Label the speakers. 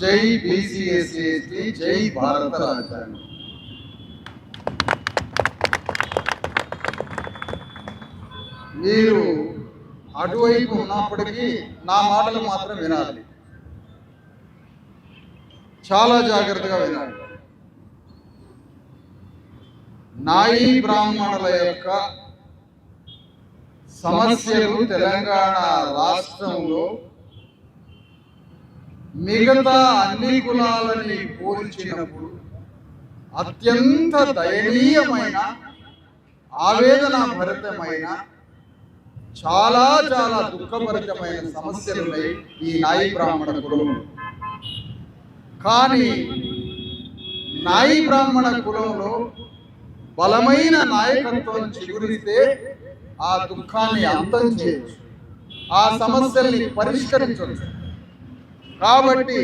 Speaker 1: జై బీసీఎస్సీ జై భారత రాజ్యాంగం. మీరు అటువైపు ఉన్నప్పటికీ నా మాటలు మాత్రం వినాలి. చాలా జాగ్రత్తగా వినాలి. నాయి బ్రాహ్మణుల యొక్క సమస్యలు తెలంగాణ రాష్ట్రంలో మిగతా అన్ని కులాలని పోల్చినప్పుడు అత్యంత దయనీయమైన ఆవేదన భరితమైన చాలా చాలా దుఃఖభరితమైన సమస్యలు ఉన్నాయి ఈ నాయి బ్రాహ్మణ కులంలో కానీ నాయి బ్రాహ్మణ కులంలో బలమైన నాయకత్వం చిగురిస్తే ఆ దుఃఖాన్ని అంతం చేయొచ్చు. ఆ సమస్యల్ని పరిష్కరించవచ్చు కాబట్టి